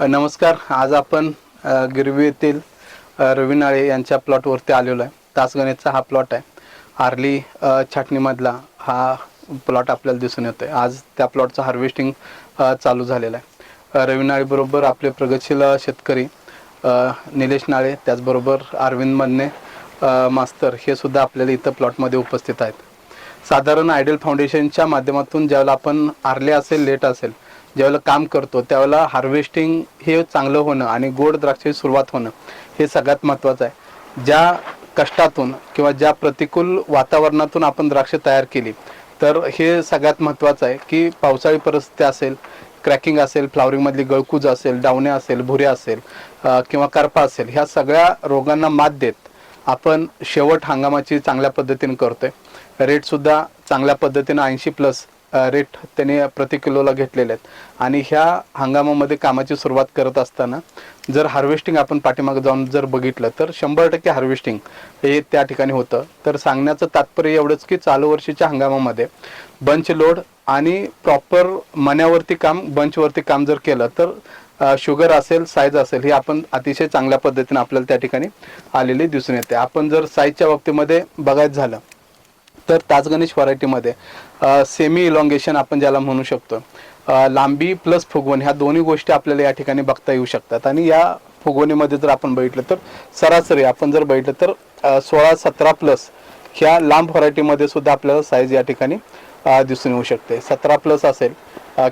नमस्कार. आज आपण गिरवी येथील रविनाळे रवी नाळे यांच्या प्लॉटवरती आलेलो आहे. तासगणेचा हा प्लॉट आहे. आर्ली छाटणीमधला हा प्लॉट आपल्याला दिसून येतो आहे आज त्या प्लॉटचं हार्वेस्टिंग चालू झालेलं आहे. रविनाळेबरोबर रवी नाळेबरोबर आपले प्रगतशील शेतकरी निलेश नाळे त्याचबरोबर अरविंद मन्ने मास्तर हे सुद्धा आपल्याला इथं प्लॉटमध्ये उपस्थित आहेत. साधारण आयडियल फाउंडेशनच्या माध्यमातून ज्यावेळेला आपण आरले असेल लेट असेल ज्यावेळेला काम करतो त्यावेळेला हार्वेस्टिंग हे चांगलं होणं आणि गोड द्राक्षाची सुरुवात होणं हे सगळ्यात महत्त्वाचं आहे. ज्या कष्टातून किंवा ज्या प्रतिकूल वातावरणातून आपण द्राक्ष तयार केली तर हे सगळ्यात महत्त्वाचं आहे की पावसाळी परिस्थिती असेल क्रॅकिंग असेल फ्लावरिंगमधली गळकूज असेल डावणे असेल भुऱ्या असेल किंवा करपा असेल ह्या सगळ्या रोगांना मात देत आपण शेवट हंगामाची चांगल्या पद्धतीने करतोय. रेटसुद्धा चांगल्या पद्धतीनं ऐंशी प्लस रेट त्याने प्रति किलोला घेतलेले आहेत. आणि ह्या हंगामामध्ये कामाची सुरुवात करत असताना जर हार्वेस्टिंग आपण पाठीमागे जाऊन जर बघितलं तर शंभर टक्के हार्वेस्टिंग हे त्या ठिकाणी होतं. तर सांगण्याचं तात्पर्य एवढंच की चालू वर्षीच्या हंगामामध्ये बंच लोड आणि प्रॉपर मण्यावरती काम बंचवरती काम जर केलं तर शुगर असेल साईज असेल ही आपण अतिशय चांगल्या पद्धतीने आपल्याला त्या ठिकाणी आलेली दिसून येते. आपण जर साईजच्या बाबतीमध्ये बघायचं झालं तर ताजगणेश व्हरायटीमध्ये सेमी इलॉंगेशन आपण ज्याला म्हणू शकतो. लांबी प्लस फुगवण ह्या दोन्ही गोष्टी आपल्याला या ठिकाणी बघता येऊ शकतात. आणि या फुगवणीमध्ये जर आपण बघितलं तर सरासरी आपण जर बघितलं तर सोळा सतरा प्लस ह्या लांब व्हरायटीमध्ये सुद्धा आपल्याला साईज या ठिकाणी दिसून येऊ शकते. सतरा प्लस असेल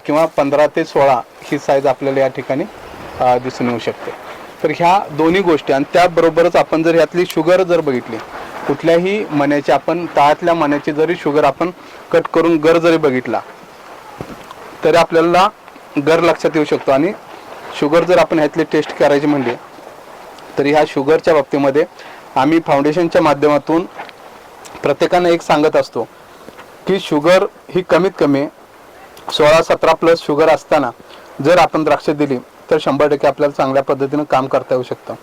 किंवा पंधरा ते सोळा ही साईज आपल्याला या ठिकाणी दिसून येऊ शकते. तर ह्या दोन्ही गोष्टी आणि त्याबरोबरच आपण जर यातली शुगर जर बघितली कुठल्याही मण्याची आपण तळातल्या मण्याची जरी शुगर आपण कट करून गर जरी बघितला तरी आपल्याला गर लक्षात येऊ शकतो. आणि शुगर जर आपण ह्यातली टेस्ट करायची म्हणली तरी ह्या शुगरच्या बाबतीमध्ये आम्ही फाउंडेशनच्या माध्यमातून प्रत्येकानं एक सांगत असतो की शुगर ही कमीत कमी सोळा सतरा प्लस शुगर असताना जर आपण द्राक्ष दिली तर शंभर टक्के आपल्याला चांगल्या पद्धतीनं काम करता येऊ शकतं.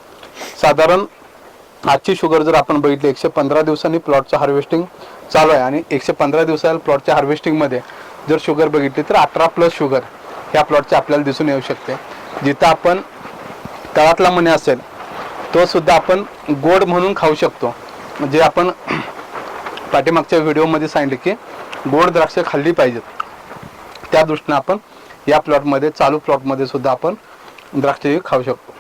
साधारण आजची शुगर जर आपण बघितली एकशे पंधरा दिवसांनी प्लॉटचं हार्वेस्टिंग चालू आहे आणि एकशे पंधरा दिवसाला प्लॉटच्या हार्वेस्टिंगमध्ये जर शुगर बघितली तर अठरा प्लस शुगर ह्या प्लॉटच्या आपल्याला दिसून येऊ शकते. जिथं आपण तळातला मणी असेल तो सुद्धा आपण गोड म्हणून खाऊ शकतो. जे आपण पाठीमागच्या व्हिडिओमध्ये सांगितले की गोड द्राक्ष खाल्ली पाहिजेत. त्या दृष्टीनं आपण या प्लॉटमध्ये चालू प्लॉटमध्ये सुद्धा आपण द्राक्षे खाऊ शकतो.